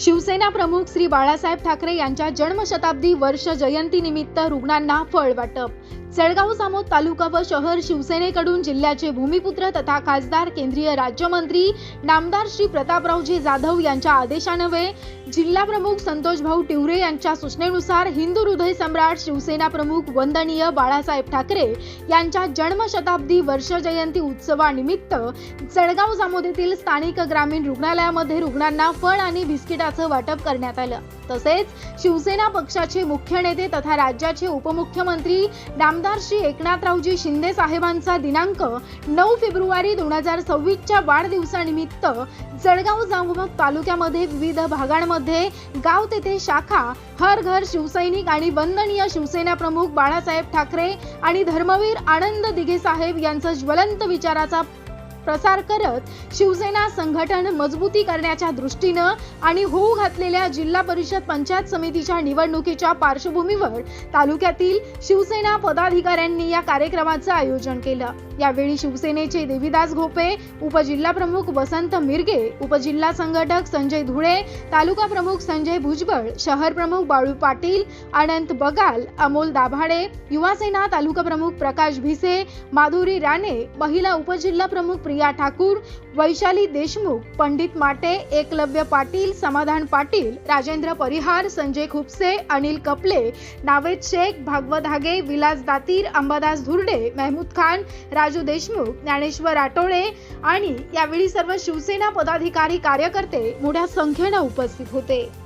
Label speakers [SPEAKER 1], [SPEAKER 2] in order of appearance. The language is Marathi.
[SPEAKER 1] शिवसेना प्रमुख श्री बाळासाहेब ठाकरे यांच्या जन्मशताब्दी वर्ष जयंतीनिमित्त रुग्णांना फळ वाटप. जळगाव सामोद तालुका व शहर शिवसेनेकडून जिल्ह्याचे भूमिपुत्र तथा खासदार केंद्रीय राज्यमंत्री नामदार श्री प्रतापरावजी जाधव यांच्या आदेशान्वये जिल्हा प्रमुख संतोष भाऊ टिवरे यांच्या सूचनेनुसार हिंदू हृदय सम्राट शिवसेना प्रमुख वंदनीय बाळासाहेब ठाकरे यांच्या जन्मशताब्दी वर्ष जयंती उत्सवानिमित्त जळगाव जामोद येथील स्थानिक ग्रामीण रुग्णालयामध्ये रुग्णांना फळ आणि त्याचं वाटप करण्यात आलं. तसेच शिवसेना पक्षाचे मुख्य नेते तथा राज्याचे उपमुख्यमंत्री नामदार श्री एकनाथरावजी शिंदे साहेबांचा दिनांक नऊ फेब्रुवारी दोन हजार सव्वीसच्या वाढदिवसानिमित्त जळगाव जांभूमग तालुक्यामध्ये विविध भागांमध्ये गाव तेथे शाखा हर घर शिवसैनिक आणि वंदनीय शिवसेना प्रमुख बाळासाहेब ठाकरे आणि धर्मवीर आनंद दिघे साहेब यांचा ज्वलंत विचाराचा प्रसार करत शिवसेना संघटन मजबूती करण्याच्या दृष्टीनं आणि होऊ घातलेल्या जिल्हा परिषद पंचायत समितीच्या निवडणुकीच्या पार्श्वभूमीवर तालुक्यातील शिवसेना पदाधिकाऱ्यांनी या कार्यक्रमाचं आयोजन केलं. यावेळी शिवसेनेचे देवीदास घोपे उपजिल्हाप्रमुख वसंत मिरगे उपजिल्हा संघटक संजय धुळे तालुका प्रमुख संजय भुजबळ शहर प्रमुख बाळू पाटील अनंत बगाल अमोल दाभाडे युवासेना तालुका प्रमुख प्रकाश भिसे माधुरी राणे महिला उपजिल्हा प्रमुख प्रिया ठाकूर वैशाली देशमुख पंडित माटे एकलव्य पाटील समाधान पाटील राजेंद्र परिहार संजय खुपसे अनिल कपले नावेद शेख भागवत हागे विलास दातीर अंबादास धुर्डे महमूद खान राजू देशमुख ज्ञानेश्वर आटोळे आणि यावेळी सर्व शिवसेना पदाधिकारी कार्यकर्ते मोठ्या संख्येनं उपस्थित होते.